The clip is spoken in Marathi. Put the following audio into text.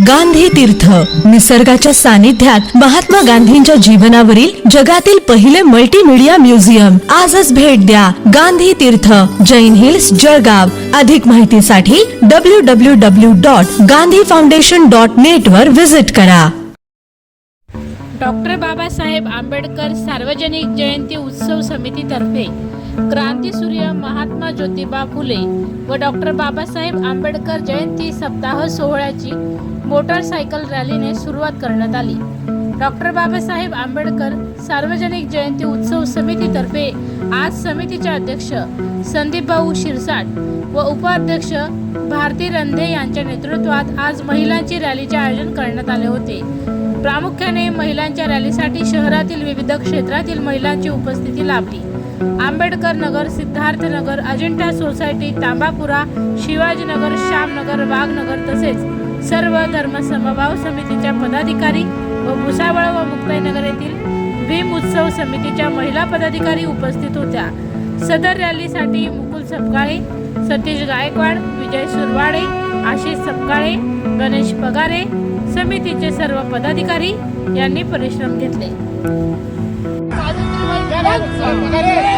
गांधी तीर्थ. निसर्गाच्या सानिध्यात महात्मा गांधींच्या जीवनावरील जगातील पहिले मल्टीमीडिया म्युझियम आजच भेट द्या गांधी तीर्थ. जैन हिल्स जळगाव. अधिक माहितीसाठी W W W dot Gandhi foundation dot net वर व्हिजिट करा. डॉक्टर बाबासाहेब आंबेडकर सार्वजनिक जयंती उत्सव समितीतर्फे क्रांतीसूर्य महात्मा ज्योतिबा फुले व डॉक्टर बाबासाहेब आंबेडकर जयंती सप्ताह सोहळ्याची मोटारसायकल रॅलीने सुरुवात करण्यात आली. डॉक्टर बाबासाहेब आंबेडकर सार्वजनिक जयंती उत्सव समितीतर्फे आज समितीचे अध्यक्ष संदीप भाऊ शिरसाट व उपाध्यक्ष भारती रंधे यांच्या नेतृत्वात आज महिलांची रॅलीचे आयोजन करण्यात आले होते. प्रामुख्याने महिलांच्या रॅलीसाठी शहरातील विविध क्षेत्रातील महिलांची उपस्थिती लाभली. आंबेडकर नगर सिद्धार्थ नगर अजिंठा सोसायटी तांबापुरा शिवाजीनगर श्यामनगर वाघनगर तसेच सर्व धर्म समभाव समितीच्या पदाधिकारी व भुसावळ व मुक्ताईनगर येथील भीम उत्सव समितीच्या महिला पदाधिकारी उपस्थित होत्या. सदर रॅलीसाठी मुकुल सपकाळे सतीश गायकवाड विजय सुरवाडे आशिष सपकाळे गणेश पगारे समितीचे सर्व पदाधिकारी यांनी परिश्रम घेतले. Ganz am Rennen!